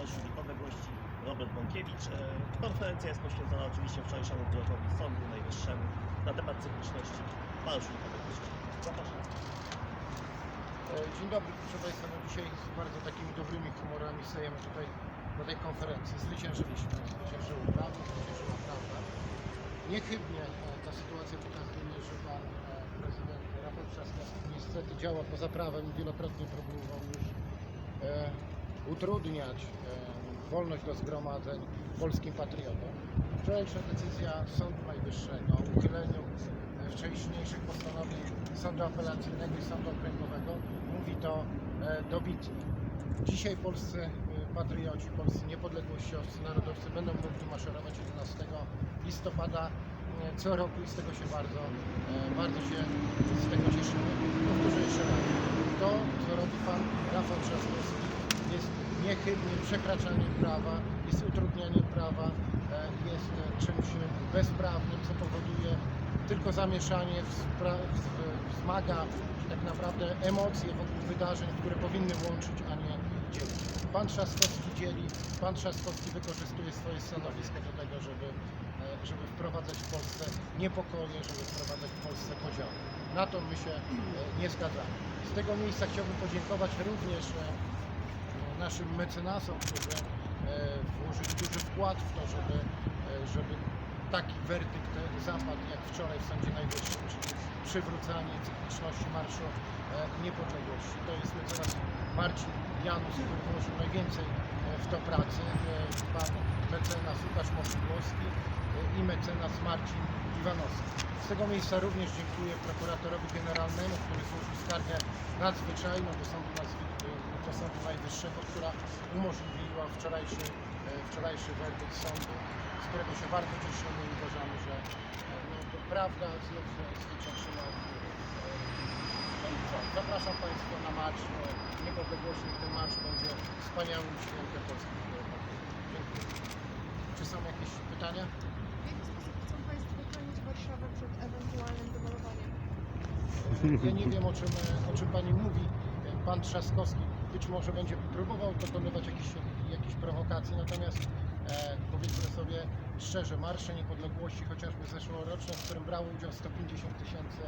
Marszu Niepodległości Robert Bąkiewicz. E, Konferencja jest poświęcona oczywiście wczorajszemu wyrokowi Sądu Najwyższego na temat cykliczności Marszu Niepodległości. Zapraszam. E, Dzień dobry, proszę Państwa. No dzisiaj z bardzo takimi dobrymi humorami stajemy tutaj do tej konferencji. Zwyciężyliśmy. Zwyciężyło prawo, zwyciężyła prawda. Niechybnie e, ta sytuacja pokazuje, że Pan Prezydent Rafał Trzaskowski niestety działa poza prawem i wielokrotnie próbował już utrudniać wolność do zgromadzeń polskim patriotom. Wczorajsza decyzja Sądu Najwyższego o uchyleniu e, wcześniejszych postanowień Sądu Apelacyjnego i Sądu Okręgowego mówi to e, dobitnie. Dzisiaj polscy e, patrioci, polscy niepodległościowcy, narodowcy będą mogli maszerować 11 listopada co roku i z tego się bardzo, bardzo się z tego cieszymy. Powtórzę jeszcze raz. To, co robi Pan Rafał Trzaskowski niechybnie przekraczaniem prawa, jest utrudnianiem prawa, e, jest e, czymś bezprawnym, co powoduje tylko zamieszanie, wzmaga tak naprawdę emocje wokół wydarzeń, które powinny łączyć, a nie dzielić. Pan Trzaskowski dzieli, pan Trzaskowski wykorzystuje swoje stanowisko do tego, żeby, e, żeby wprowadzać w Polsce niepokoje, żeby wprowadzać w Polsce podziały. Na to my się nie zgadzamy. Z tego miejsca chciałbym podziękować również naszym mecenasom, którzy e, włożyli duży wkład w to, żeby, e, żeby taki werdykt zapadł jak wczoraj w Sądzie Najwyższym, czyli przywrócanie cykliczności Marszu e, Niepodległości. To jest mecenas Marcin Janus, który włożył najwięcej e, w to pracy. E, Pan mecenas Łukasz Moszydłowski e, i mecenas Marcin Iwanowski. Z tego miejsca również dziękuję prokuratorowi generalnemu, który złożył skargę nadzwyczajną do Sądu, Nazwy- Sądu Najwyższego, która umożliwiła wczorajszy, e, wczorajszy werdykt sądu, z którego się bardzo cieszymy i uważamy, że e, no, to prawda znów zwyciężyła. E, No? Zapraszam Państwa na marsz niepodległości. Ten marsz będzie wspaniałym świętem polskich. Dziękuję. Czy są jakieś pytania? W jaki sposób chcą Państwo chronić Warszawę przed ewentualnym demolowaniem? Ja nie wiem o czym, o czym. Pan Trzaskowski być może będzie próbował dokonywać jakichś, jakichś prowokacji, natomiast e, powiedzmy sobie szczerze, Marsze Niepodległości, chociażby zeszłoroczne, w którym brało udział 150 tysięcy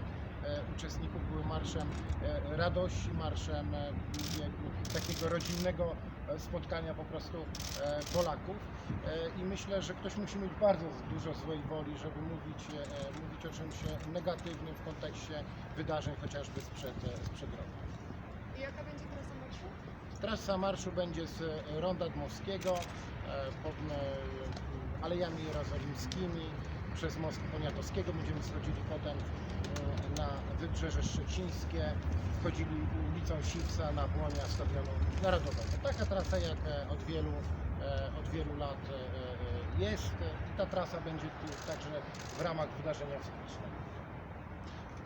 e, uczestników, były marszem e, radości, marszem e, takiego rodzinnego e, spotkania po prostu e, Polaków E, i myślę, że ktoś musi mieć bardzo dużo złej woli, żeby mówić, e, mówić o czymś negatywnym w kontekście wydarzeń chociażby sprzed, e, sprzed roku. Jaka będzie trasa marszu? Trasa marszu będzie z e, Ronda Dmowskiego, e, po, e, Alejami Jerozolimskimi, przez Most Poniatowskiego. Będziemy schodzili potem na Wybrzeże Szczecińskie, wchodzili ulicą Siwca na błonia Stadionu Narodowego. Taka trasa jak od wielu, od wielu lat jest. Ta trasa będzie także w ramach wydarzenia cyklicznego.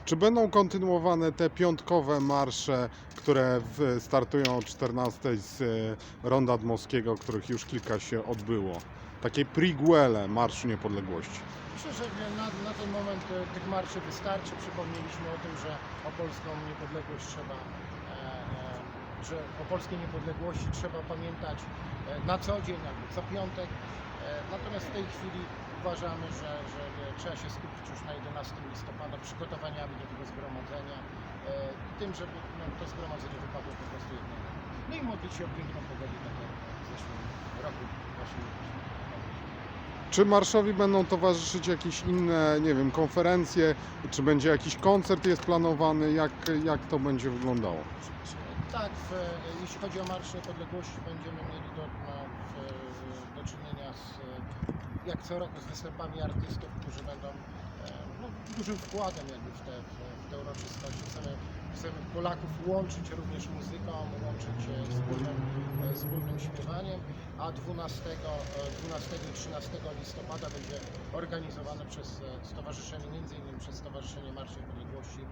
Czy będą kontynuowane te piątkowe marsze, które startują o 14 z e, Ronda Dmowskiego, których już kilka się odbyło? Takie priguele Marszu Niepodległości. Myślę, że na, na ten moment e, tych marszy wystarczy. Przypomnieliśmy o tym, że o polską niepodległość trzeba, e, że o polskiej niepodległości trzeba pamiętać na co dzień, jakby co piątek. Natomiast w tej chwili uważamy, że, że trzeba się skupić już na 11 listopada przygotowaniami do tego zgromadzenia, e, tym, żeby no, to zgromadzenie wypadło po prostu jednego. No i modlić się o piękną pogodę, tak jak w zeszłym roku właśnie. Czy marszowi będą towarzyszyć jakieś inne, nie wiem, konferencje? Czy będzie jakiś koncert jest planowany? Jak, jak to będzie wyglądało? Tak, w, jeśli chodzi o Marsz Niepodległości, będziemy mieli do, no, w, do czynienia z, jak co roku z występami artystów, którzy będą e, no, dużym wkładem jakby w te, w, te uroczystości. Chcemy, chcemy Polaków łączyć również muzyką, łączyć e, wspólnym, e, wspólnym śpiewaniem, a 12, e, 12 i 13 listopada będzie organizowane przez e, stowarzyszenie, innymi przez Stowarzyszenie Marsz Niepodległości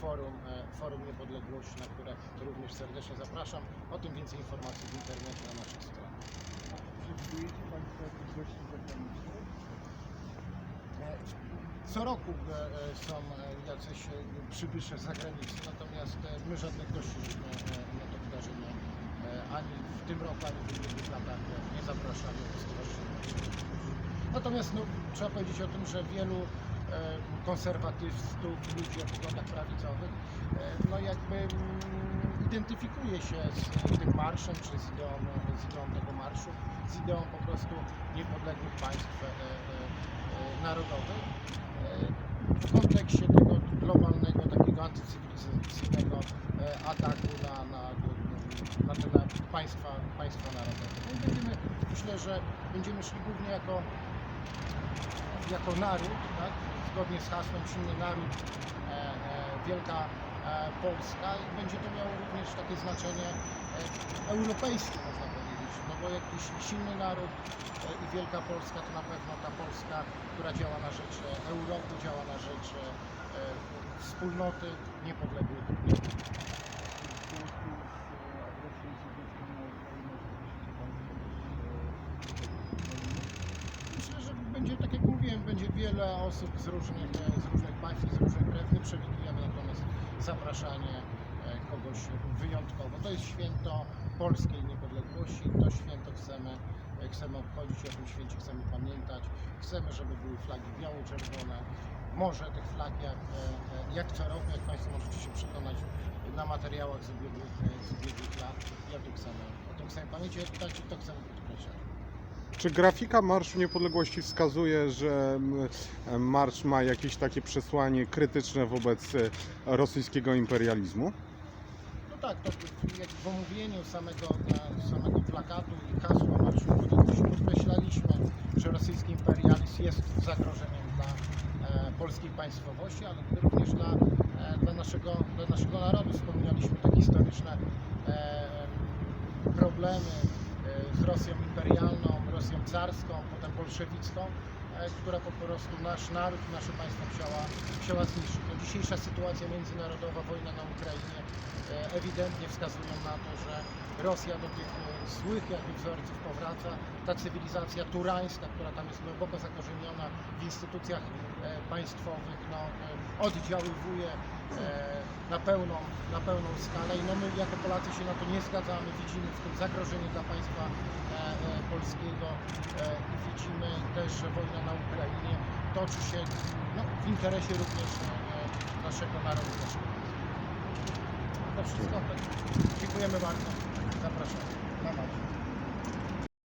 Forum, e, Forum Niepodległości, na które również serdecznie zapraszam. O tym więcej informacji w internecie na naszej stronie. Przewidujecie Państwo jakieś gości zagranicznych? E, Co roku e, e, są e, jacyś przybysze zagraniczni, natomiast e, my żadnych gości na to wydarzenie ani w tym roku, ani w innych latach e, do stowarzyszenia. Natomiast no, trzeba powiedzieć o tym, że wielu konserwatystów, ludzi o poglądach prawicowych, e, no jakby mm, identyfikuje się z tym marszem, czy z ideą, z ideą tego marszu, z ideą po prostu niepodległych państw e, e, e, narodowych. E, w kontekście tego globalnego, takiego antycywilizacyjnego e, ataku na, na, na na państwa, państwa narodowe. No będziemy, myślę, że będziemy szli głównie jako, jako naród, tak? Zgodnie z hasłem silny naród, e, e, wielka e, Polska. I będzie to miało również takie znaczenie europejskie, można powiedzieć, no bo jakiś silny naród i wielka Polska to na pewno ta Polska, która działa na rzecz Europy, działa na rzecz wspólnoty niepodległych narodów. W związku z e, agresją sowiecką na Ukrainę rzeczywiście Państwo e, Myślę, że będzie, tak jak mówiłem, będzie wiele osób z różnych, z różnych państw, z różnych krajów. Nie przewidujemy natomiast zapraszanie e, kogoś wyjątkowo. To jest święto polskiej niepodległości. To święto chcemy, e, chcemy obchodzić, o tym święcie chcemy pamiętać. Chcemy, żeby były flagi biało-czerwone. Może tych flag jak, e, jak co roku, jak Państwo możecie się przekonać na materiałach z ubiegłych, z ubiegłych lat. I o tym chcemy, o tym chcemy pamiętać i to chcemy podkreślać. Czy grafika Marszu Niepodległości wskazuje, że marsz ma jakieś takie przesłanie krytyczne wobec e, rosyjskiego imperializmu? No tak, to w omówieniu samego, e, samego plakatu i hasła Marszu Niepodległości podkreślaliśmy, że rosyjski imperializm jest zagrożeniem dla e, polskiej państwowości, ale również dla, dla, naszego, dla naszego narodu. Wspominaliśmy te historyczne problemy z Rosją imperialną, Rosją carską, potem bolszewicką, która po prostu nasz naród nasze państwo chciała, chciała zniszczyć. No, dzisiejsza sytuacja międzynarodowa, wojna na Ukrainie e, ewidentnie wskazują na to, że Rosja do tych e, złych jakby wzorców powraca. Ta cywilizacja turańska, która tam jest głęboko zakorzeniona w instytucjach e, państwowych, no, oddziaływuje na pełną, na pełną skalę i no my jako Polacy się na to nie zgadzamy, widzimy w tym zagrożenie dla państwa polskiego też, że wojna na Ukrainie toczy się no, w interesie również e, naszego narodu. To wszystko. Dziękujemy bardzo. Zapraszam. Na.